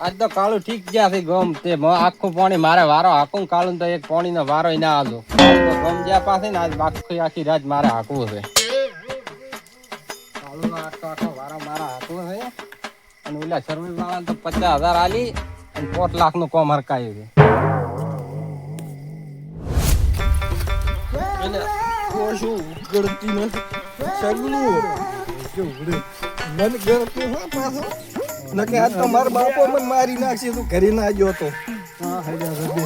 આજ તો કાળું ઠીક ગયા છે ગમ તે આખું પાણી મારે વારો હાકું કાળું તો એક પાણી નો વારો ના તો ગમ જ્યાં પાસે ને આજ આખી આખી રાત મારે હાકવું છે. કાળું આખો આખો વારો મારે હાકવું છે. અને ઓલા સર્વિસ વાળા તો પચાસ હજાર આલી અને પોત લાખનું કોમ હરકાયું છે. શું ગળતી ને સગલું મન ગળતું હા પાછો. નકે આજ તો મારા બાપો મને મારી નાખશે તું, ઘરે ના ગયો તો. હા હેડા રબે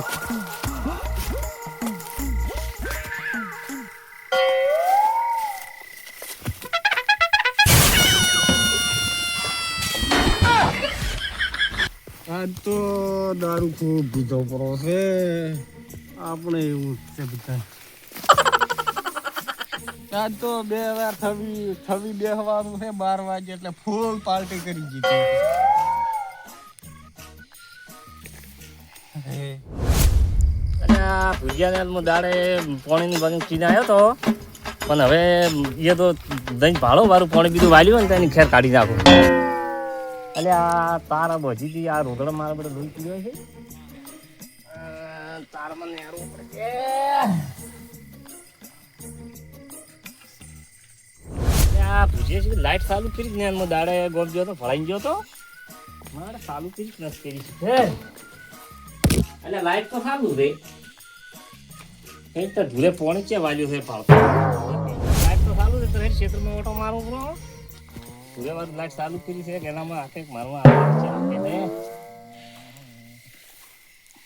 આજ તો દારૂ ખૂબ પીધો પડો છે. આપણે એવું છે બધા. આજ તો બે વાર થવી થવી બેહવાનું છે બાર વાગે એટલે ફૂલ પાર્ટી કરી જીતી અને આ ભુજિયાને હું દાડે પાણીની બાજુ પીને આવ્યો તો. પણ હવે એ તો દહીં ભાડો મારું પાણી બીજું વાલ્યું ને તેની એની ખેર કાઢી નાખું. એટલે આ તારા બધી આ રોગડા મારા બધા લોહી પીડ્યો છે. અ, મને નેરવું પડશે આ પૂછે છે લાઈટ ચાલુ કરી જ ને હું દાડે ગોમ ગયો તો ફળાઈ ગયો તો. મારે ચાલુ કરી જ નથી કરી. છે એટલે લાઈટ તો સારું રે એ તો ધૂરે પોણી છે વાલ્યું છે ભાવ લાઈટ તો સારું છે, તો હેડ ક્ષેત્રમાં ઓટો મારું બરો. ધૂરે વાર લાઈટ ચાલુ કરી છે એનામાં હાથે મારવા આવે છે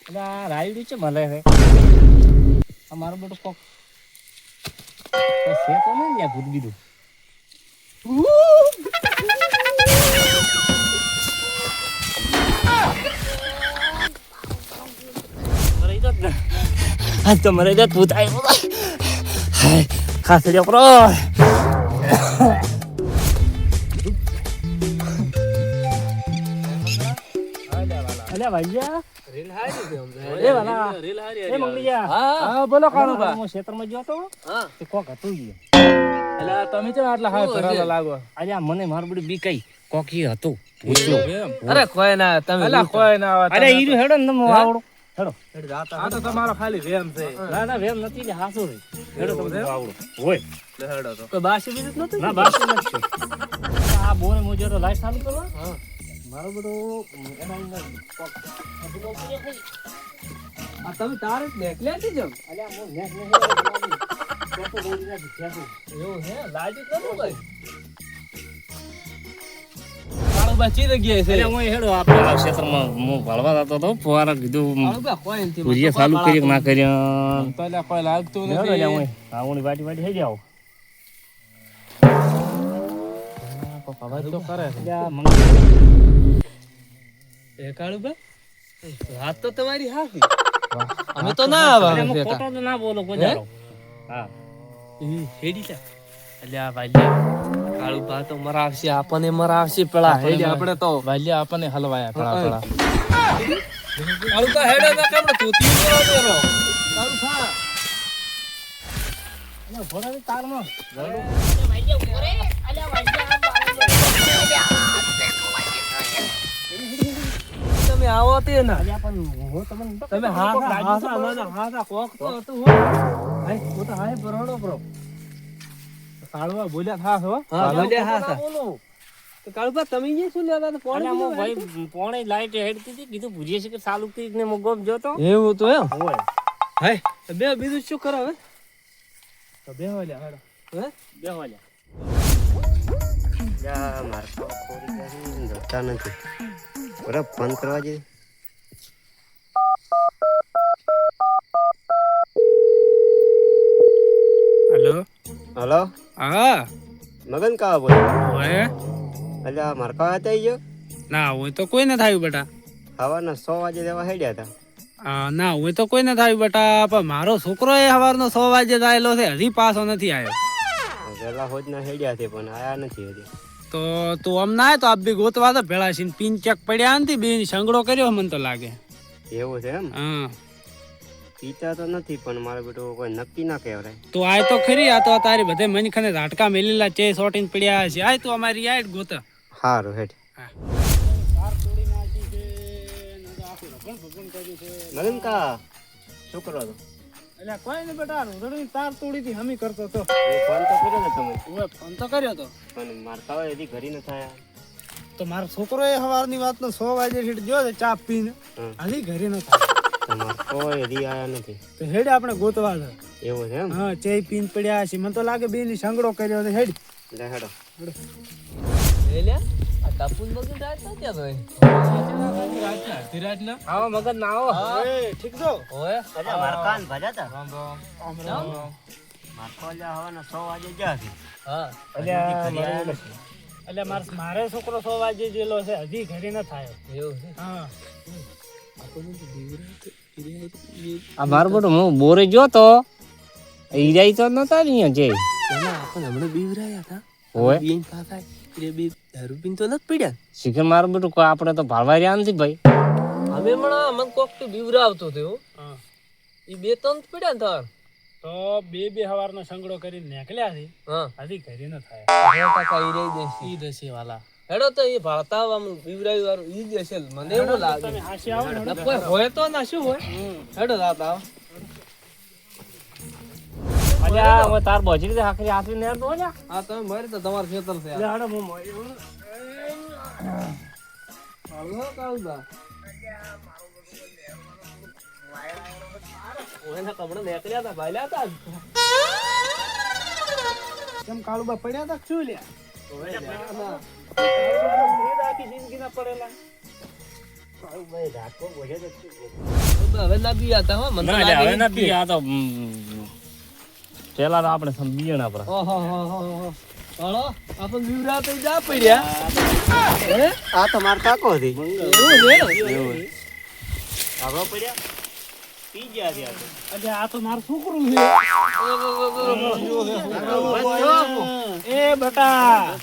એટલે આ રાયડું છે મળે છે? આ મારો બેટું કોક છે તો નહીં ભૂત બીજું મરી જાત ને. આજ તો મરી જાત ભૂત આવ્યું હાય ખાસ છોકરો અલ્યા ભાઈયા એ વાલા એ મંગળીયા હા બોલો કાળુબા હું ક્ષેત્રમાં ગયો તો હા તે કોક હતું ઈ. એટલે તમે કેમ આટલા હાથ ભરાલા લાગો? અલ્યા મને મારું બધું બી કઈ કોકી હતું. ભૂતનું. અરે કોઈ ના તમે અલા કોઈ ના આવે અરે ઈ હેડો ને તમે આવડો. હેડો. આ તો તમારો ખાલી વેમ છે. ના ના વેમ નથી ને હાસો રે હેડો તમે આવડો. હોય. હેડો તો. કોઈ બાસી બીજું નતું? ના બાસી નથી. આ બોને મુજે તો લાઈટ ચાલુ કરવા? મારો બધું એના અંદર કોક. આ તમે તારે નેકલે હતી જમ અલ્યા હું નેક એવું હે લાઈટ જ નતું ભાઈ કાળુબા ચી જગ્યાએ છે હું હેડો આપણે ક્ષેત્રમાં હું ભણવા જતો હતો ફુવારા કીધું ભુજીયા ચાલુ કરી ના કર્યા પહેલા કોઈ લાગતું નથી આવણી વાટી તો કરે તો તમારી હાથી અમે તો ના આવે તો ના બોલો હા. હેડી જા અલ્યા વાલ્યા કાળુ બા તો મરાવશે આપણને મરાવશે પેલા. હેડી આપણે તો વાલ્યા આપણને હલવાયા પેલા પેલા. કાળુ બા હેડે ના કેમ તું કરો. કાળુ ખા અલ્યા ઊભો રહે તારમાં. તમે આવો તે ના. અલ્યા પણ હું તમને નતો તમે હા હા હા કોક તો હતું હાય તો હાય બરોડો બ્રો કાળુબા બોલ્યા થા હો બોલ્યા હા ના તો કાળુબા તમે જે શું લેતા તો અલ્યા હું ભાઈ પોણે લાઈટ હેડતી હતી કીધું ભૂજીએ છે કે ચાલુ કરીને મો ગોમ જોતો એવું તો એમ? હોય. હાય બે બીજું શું કરો હવે? તો બે વાલ્યા હાડો. હે? બે વાલ્યા જા મારે ખોરી કરી જતા નથી. બરાબર ફોન કરવા જઈએ હેલો હલો હા મગન કા બોલ ઓએ અલ્યા માર કા હતા ગયો ના હોય તો કોઈ ન થાય બેટા સવારના સો વાગે દેવા હેડ્યા હતા ના હોય તો કોઈ ન થાયું બેટા પણ મારો છોકરો એ સવારનો સો વાગે જાયેલો છે હજી પાછો નથી આવ્યો વહેલા હોજ ના હેડ્યા છે પણ આયા નથી હજી તો તું આમ ના તો આપ બી ગોતવા તો ભેળા છે પિન ચેક પડ્યા નથી બેન સંગડો કર્યો મને તો લાગે એવું છે એમ હા પીતા તો નથી પણ મારે બેટું કોઈ નક્કી ના કહેવાય તું આય તો ખરી આ તો તારી બધે મનખને ઝાટકા મેલેલા ચે સોટીન પડ્યા છે. આય તો અમારી આઈડ ગોત. સારું હેડ. નરેનકા છે શું કરો છો? એટલે કોઈ નહીં બેટા રોદડી તાર તોડી હતી હમી કરતો તો ફોન તો કર્યો ને તમે? હું ફોન તો કર્યો તો. પણ મારતા હોય એથી ઘરી ન થાય. તો મારો છોકરો એ સવારની વાત નો સો વાગે સીટ જો છે ચા પીને. હજી ઘરે ન થાય. હોય આયા નથી. તો હેડ આપણે ગોતવા છે. એવું છે એમ? હા ચેય પીન પડ્યા છે. મને તો લાગે બે ની સંગડો કર્યો છે. હેડ. લે હેડો. આ કાપૂન રાત ના ત્યાં તો એ અડધી રાત ના આવો મગજ ના આવો એ ઠીક છો? ઓય. અરે મારા ભજા તા રામ રામ. રામ. મારતો અલ્યા હવાના 100 વાગે ગયા છે. હા. એટલે મારે મારે છોકરો સો વાગે જેલો છે. હજી ઘરે ન થાય. એવું છે? હા. આ બાર બેટો હું બોરે જો તો ઈરાઈ તો નતા અહીંયા જે આપણ હમણાં બીવરાયા હતા. હોય બીન પાછા એટલે બી દારૂ પીન તો ન પીડ્યા. શીખર મારો બેટો કોઈ આપણે તો ભાળવા રહ્યા નથી ભાઈ. અમે હમણાં મને કોક તો બીવરાવતો હતો હા. એ બે ત્રણ પીડ્યા ને તાર. તો બે બે હવારનો સંગડો કરીને નીકળ્યા છે. હા. હજી ઘરે ન થાય. ટકા ઈ રહી દેશે ઈ દેશે વાલા. હેડો તો એ ભાળતા આમ બીવરાયું વાળું ઈ જ હશે. મને એવું લાગે. કોઈ હોય તો ના શું હોય? હેડો અલ્યા તાર બોજી રીતે હાકરી હાથવી ને તો અલ્યા હા તમે મરી તો તમારું ખેતર છે. એટલે હું મળ્યો. હાલો કાળુબા ઓયના કપડા નીકળ્યા હતા હતા કેમ કાળુબા પડ્યા તા શું લ્યા? પેલા તો આપણે સમજીયણ આપણે. ઓહો હો હો હો. હાલો આપણ બીવરા તો જા પડ્યા આ તો માર કાકો હતી. એવું છે? પડ્યા? પી ગયા ત્યાં અરે આ તો મારું છોકરું છે. એ બટા.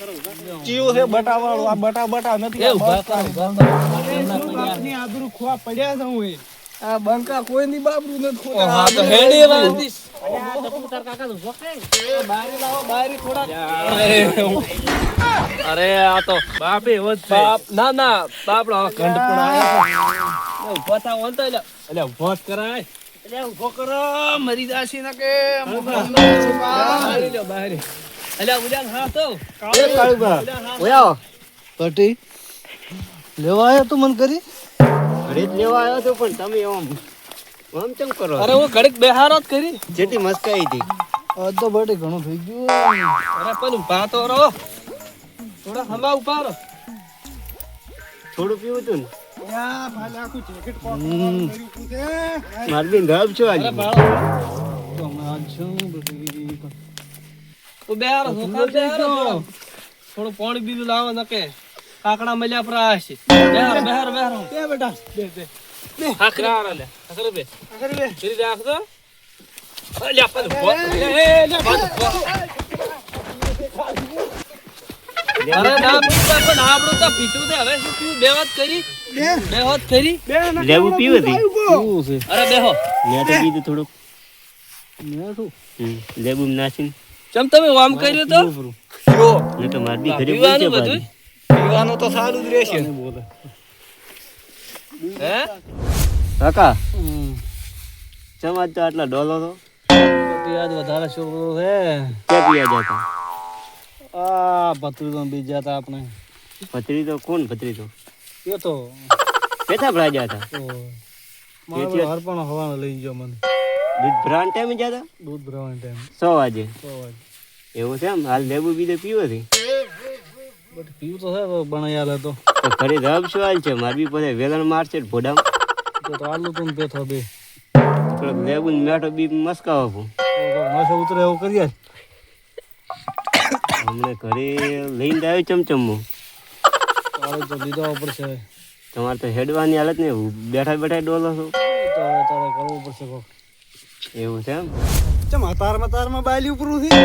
ચિયો છે બટા વાળો આ બટા બટા નથી એ ઊભા કરો ઊભા કરો. આપની આબરૂ ખોવા પડ્યા છે હું એ. આ બંકા કોઈ ની બાબરું નથી ઓ હા તો હેડી વાંધી અરે આ તો બાપ બાપ ના ના બાપડા ઘંટ પણ ઊભા તો એટલે ઊભો જ કરાય. એટલે ઊભો કરો મરી જાશી ના કે બહાર લો બહાર. એટલે ઉડાન હા તો ઓયા પટી. લેવા આવ્યો તું મન કરી ઘરે જ લેવા આવ્યો તો પણ તમે એમ આમ કેમ કરો? અરે હું ઘડીક બેહારો જ કરી. જેટલી મસ્કાઈ હતી. તો બટી ઘણું થઈ ગયું. અરે પણ ઊભા તો રહો. થોડા હમા ઊભા રહો. થોડું પીવું હતું ને? મારી બેન ધબ છો. આજે થોડું. પાણી બીજું લાવો નકે કાકડા મળ્યા પ્રા હશે બેહારો બેહારો બેહારો. બે બેટા. બે બે. બે. બે. પણ આપણું તો પીતું છે. હવે શું બે વાત કરી. બે વાત કરી. લેવું પીવું હતી અરે બેહો. મેં તો કીધું થોડુંક. લેબુ નાખીને. ચમ તમે વામ કર્યું તો? ને તો મારી ઘરે પીવાનું બધું? પીવાનું તો સારું જ રહેશે. હે? કાકા. ચમ આજ તો આટલા ડોલો તો આજ વધારે છોકરો જતા આ ભત્રીજો બીજા હતા આપણે. ભત્રી તો કોણ ભત્રી તો એ તો. પેથા ભરા હતા? મારો હર પણ હવાનો લઈ ગયો મને. દૂધ ભરાણ ટાઈમે હતા? દૂધ ભરવાનો ટાઈમ. સો વાગે. સો વાગે. એવું છે એમ? હાલ લેબુ બીજે પીવો છે? બટ પીવું તો છે બનાવ્યા હતો ઘરે રબ શું હાલ છે? મારી બી પાસે વેલણ મારશે ભોડામ. તો આલુ તું બેઠો બે. થોડોક લેબુ મેઠો બી મસ્કાવો નશે ઉતરે એવું કરીએ. હમણે ઘરે લઈને આવ્યો ચમચમું. તારે તો લીધો પડશે તમારે તો હેડવાની હાલત ને બેઠા બેઠા ડોલો છો. તો તારે કરવું પડશે કોક. એવું છે એમ? ચમ તારમાં તારમાં બાયલી ઉપરું છે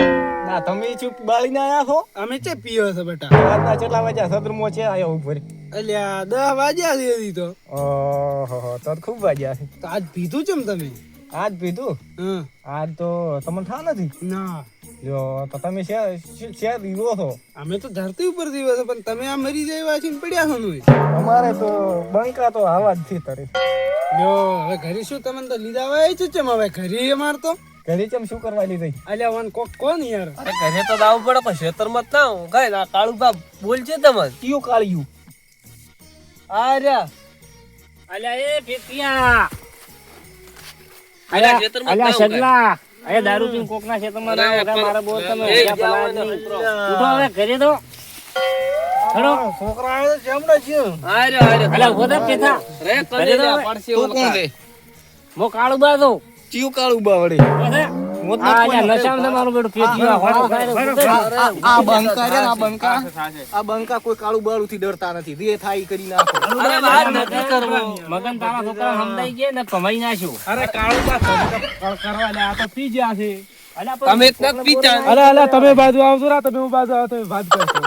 ના તમે ચૂપ બાળી ના આયા છો? અમે ચે પીયો છે બેટા? રાતના કેટલા વાગ્યા? સદરમો છે આયો ઉપર. અલ્યા દસ વાગ્યા છે હજી તો. ઓહો તો ખૂબ વાગ્યા છે. આજ પીધું ચમ તમે? આજ પીધું? હા. આજ તો તમને થા નથી? ના. લ્યો તો તમે શેર દીવો છો અમે તો ધરતી ઉપર દીવો છો પણ તમે આ મરી જાય છે પડ્યા છો ને અમારે તો બંકા તો આવા જ થી તરી જો હવે ઘરે શું તમને તો લીધા હોય છે ચમ હવે ઘરે અમાર તો. ઘરે ચમ શું કરવા લીધી? અલ્યા વન કોક કોણ યાર? અરે ઘરે તો દાવ પડે પણ ખેતરમાં મત ના હું. કઈ ના કાળુ બાપ બોલ છે તમે કયું કાળિયું? આ રહ્યા અલ્યા એ પેટિયા અલ્યા મત અલ્યા સગલા અરે દારૂ પીને કોકના ખેતરમાં ના અરે આવે, મારા બોલ તમે. ઉઠો હવે ઘરે તો હેડો. છોકરા આવે તો જમણા છે આ રહ્યા, આ રહ્યા. અલ્યા ઊભો થા પેથા. રે ઘરે કરી તો જા, હવે. પડશે ઓલો કરે. મો કાળું બાજો કયું કાળું બાવડે આ બંકા છે આ બંકા. આ બંકા કોઈ કાળું બાળું થી ડરતા નથી. થાય કરી નાખો. અરે વાત નથી કરવો. મગન તારા છોકરા સમજાઈ ગયા ને કમાઈ નાખ્યું. અરે કાળું કરવા લે આ તો પી ગયા છે. તમે તમે બાજુ આવજો રા તમે હું બાજુ આવો તમે વાત કરશો.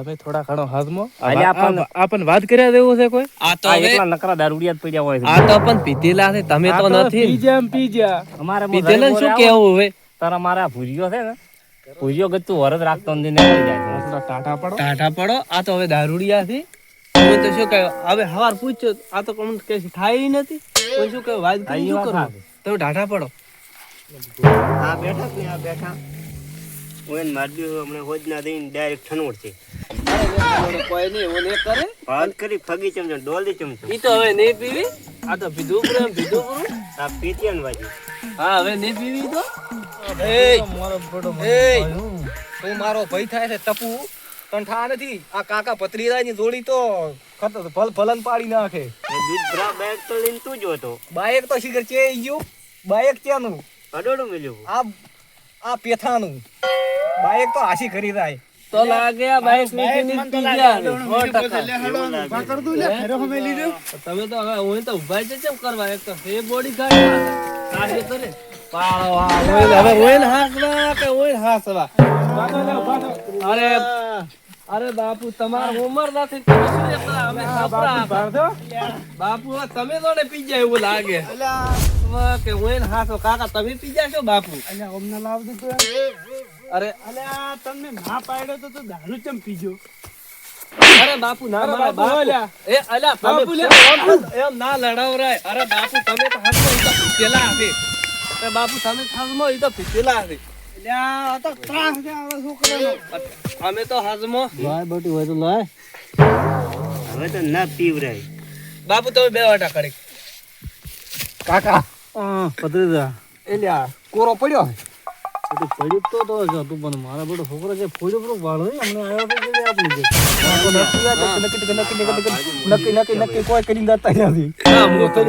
તમે થોડા ઘણો હાથમાં. અલ્યા પણ આપણ વાત કર્યા દેવું છે કોઈ? આ તો એકલા નકરા દારૂડિયા પડ્યા હોય આ તો પણ પીધેલા છે તમે તો નથી. પીજા એમ પીજા. અમારે પીધેલા શું કેવું હવે? તારા મારા ભૂરિયો છે ને ભૂરિયો ગતું વરદ રાખતો નથી ને જાય ટાટા પડો. ટાટા પડો? આ તો હવે દારૂડિયા છે. તમે તો શું કહ્યું હવે હવાર પૂછ્યો આ તો કોણ કે થાય નથી. કોઈ શું કહ્યું વાત કરી શું કરો? તમે ટાટા પડો. આ બેઠા આ બેઠા. હું એને મારી દીધું હમણાં હોજ ના દઈને ડાયરેક્ટ છે. કોઈ નહીં હું નહીં કરે. ભાત કરી ફગી ચમચો ડોલી ચમચો. ઈ તો હવે નહીં પીવી? આ તો પીધું પૂરું પીધું પૂરું આ પીતિયાન વાજી. હા હવે નહીં પીવી તો? તું મારો ભય થાય છે ટપુ. તને ઠા નથી? આ કાકા પતરીરાયની જોડી તો ખતર ભલ ભલન પાડી નાખે. દૂધ ભરા બેગ તો લઈને તું જોતો બાઈક તો શીખર ચે ગયું. બાઈક ત્યાંનું અડોડું મળ્યું આ આ પેથાનું. બાઈક તો આશી કરી રાય. તો લાગ્યા બાઈક લીધું. તમે તો હવે હું તો ઊભા છે કેમ કરવા? એક તો હે બોડી કાઢી તો રે પાળો આ હવે ઓઈલ હાંસવા કે ઓઈલ હાંસવા. અરે અરે બાપુ તમારી ઉંમર નથી અમે બાપુ તમે તો ને પી જાય એવું લાગે? કે ઓઈલ હાથો કાકા તમે પી જાશો બાપુ? અલ્યા અમને લાવ દે અરે અલ્યા તમને ના પાડ્યો તો તો દારૂ ચમ પીજો? અરે બાપુ ના મારા બાપુ, એ અલ્યા બાપુ, લે. એમ- એમ ના લડાવરાય. અરે બાપુ તમે તો હાથમાં તો પીતેલા આવે અરે બાપુ તમે હાથમાં ઈ તો પીતેલા આવે તો તો હાથમાં. હવે તો ના પીવરાય. બાપુ તમે બે વાટા કરી. કાકા. હા પતરીદા એલ્યા કોરો પડ્યો પડ્યું તો તો જ હતું પણ મારા બેટો છોકરો જે ફોડ્યો પેલો વાળો નહીં આવ્યો તો જે આપણે જે નક્કી નક્કી નક્કી નક્કી નક્કી નક્કી કોઈ કરી દેતા નથી. હું તો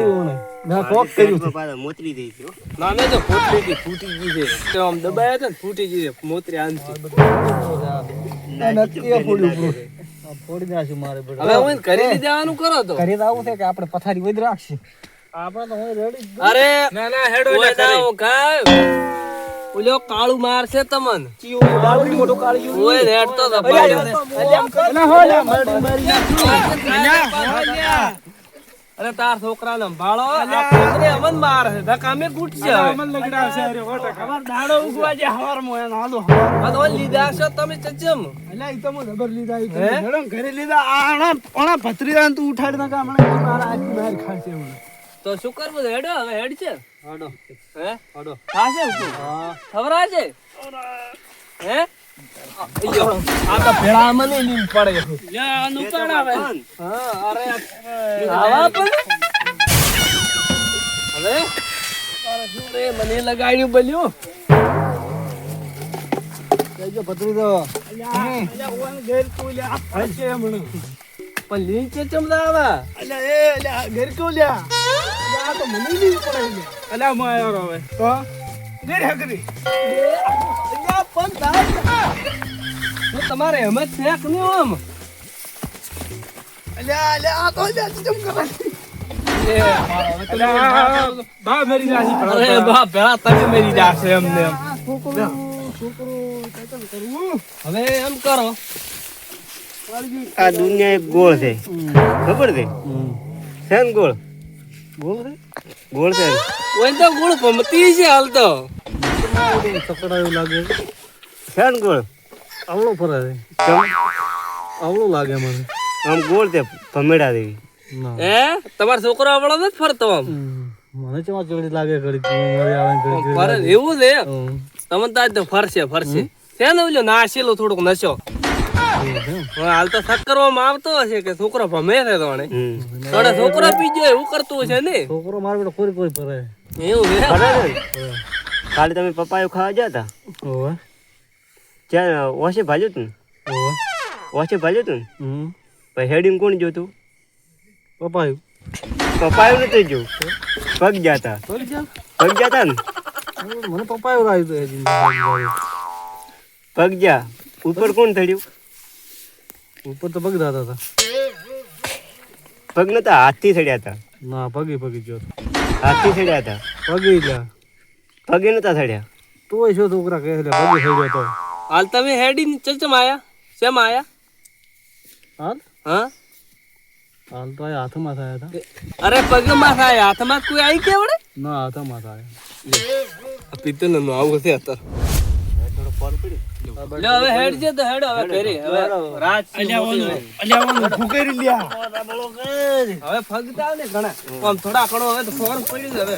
ના. કોક કર્યું છે. મોતરી દઈ છે ના મેં તો ફૂટી ગઈ ફૂટી ગઈ છે. તો આમ દબાયા હતા ને ફૂટી ગઈ છે મોતરી આનથી નક્કી ફોડી નાખ્યું મારે બેટો. હવે હું કરી દેવાનું કરો તો. કરી આવું છે કે આપણે પથારી વધ રાખશે? અરે ના ના હેડો ઓય ના ઓકાય. ઓલો કાળું મારશે તમન. મોટો ઓય રેડતો ને. અરે તાર છોકરા ને ભાળો અમન માર છે. ધક્કા મે કૂટશે અમન લગડા છે અરે હો ટકા. દાડો ઉગવા જે હવારમાં એને હાલો. હવાર લીધા છો તમે ચચમ. અલ્યા ઈ તો હું જબર લીધા ઈ ઘરે લીધા. આણા ભત્રીજા તું ઉઠાડી નાખા હમણાં મારા આજની બહાર ખાશે તો શું કરવું હેડો હવે હેડ છે. હેડો. હે? હેડો. થાશે શું? ખબરા છે? હે? આ તો ભેળા મને લીન પડે લે આનું પણ આવે. હા અરે આવા પણ? હવે? અરે મને લગાડ્યું બલ્યું. કહેજો ભત્રીજો. અલ્યા અલ્યા ઓન ઘેર તું લે આ છે હમણાં. પણ લીન છે ચમદા આવા અલ્યા એ અલ્યા ઘર કો લ્યા આ તો મને નહીં પડે. અલ્યા હું આવ્યો હવે તો ઘેર હકરી અલ્યા પણ તાર હું તમારે એમ જ છે કે નહીં આમ અલ્યા અલ્યા આ તો અલ્યા ચમ કરે બા મેરી રાશિ અરે બા ભેળા તમે મેરી જાશે એમને એમ છોકરો છોકરો હવે એમ કરો આ દુનિયા એક ગોળ છે. ખબર છે? છે ને ગોળ ગોળ છે. ઓય તો ગોળ પમતી છે હાલ તો. સકડાયું લાગે. છે ને ગોળ? આવડો ફરે છે. લાગે મને. આમ ગોળ છે ભમેડા દેવી હે? તમારો છોકરો આવડો નથી ફરતો આમ? મને ચેવા ચડી લાગે ઘડી મારી આવે ઘડી ફરે એવું છે? તમે તમને તો આજ તો ફરશે ફરશે. છે ને ઓલો નાશેલો થોડોક નશો. છે હાલ તો શક કરવામાં આવતો હશે કે છોકરો ભમે છે તોણે. તોણે છોકરો પી ગયો એવું કરતું હશે ને? છોકરો મારે બેટો કોરી કોરી ફરે એવું છે? ને? કાલે તમે પપાયું ખાવા ગયા હતા? ઓવે ત્યાં ઓછે ભાજ્યું તું ઓવે ઓછે ભાજ્યું તું હમ. પછી હેડિંગ કોણ જોતું પપ્પાયું. પપાયું નથી જોયું. પગ ગયા હતા પગ ગયા? હતા ને? મને પપાયું લાવ્યું તો પગ ગયા. ઉપર કોણ થડ્યું? ઉપર તો પગ દાતા હતા. પગ નતા હાથથી ચડ્યા હતા. ના પગી પગી ગયો. હાથથી ચડ્યા હતા. પગી ગયા પગે નતા ચડ્યા. તોય શું છોકરા કહે છે પગી થઈ ગયો તો. હાલ તમે હેડી ચલચમ આયા? શેમ આયા? હાલ? હા? હાલ તો આ હાથમાં થયા હતા. અરે પગમાં થાય હાથમાં કોઈ આવી કે વડે ના હાથમાં થાય. પિત્તલનું આવું હશે અત્યારે. લે હવે હેડ છે તો હેડ હવે ઘરે. હવે રાત છે મોટી હવે. હવે ફગતા ને ઘણા. આમ થોડા ઘણો હવે તો ફોર પડ્યું હવે.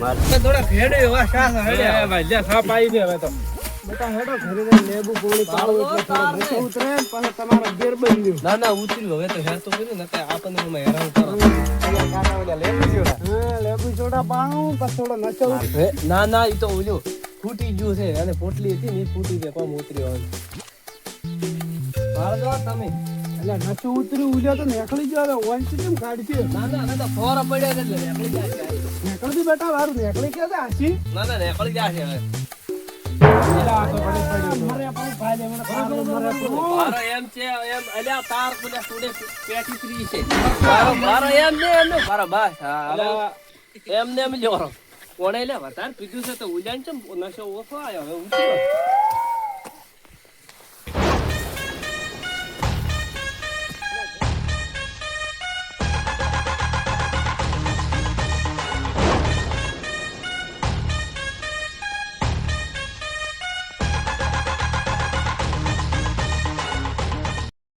માર હવે થોડા હેડે એવા શાસ હેડે. ભાઈ લે સાપ આવી દે હવે તો. ના ના ઉતરી હવે તો હેર તો કર્યું ને આપણને એમાં હેરાન કરો. હે, ના ના ઈ તો ઓલ્યો ફૂટી ગયું છે અને પોટલી હતી ને ઈ ફૂટી ગઈ કોમ ઉતરી તો આ તમે. ના ના ના તો પડ્યા એટલે નીકળી જાય છે. ના ના નીકળી જાય છે હવે છે એમ અલ્યા તાર બધા સુડે પેટી ત્રી છે મારો મારો એમ ને ને બસ હા હવે. એમ ને એમ જોરો કોણે લે વધારે પીધું છે તો ઉજાન છે નશો ઓછો આવ્યો? હવે ઉતર્યો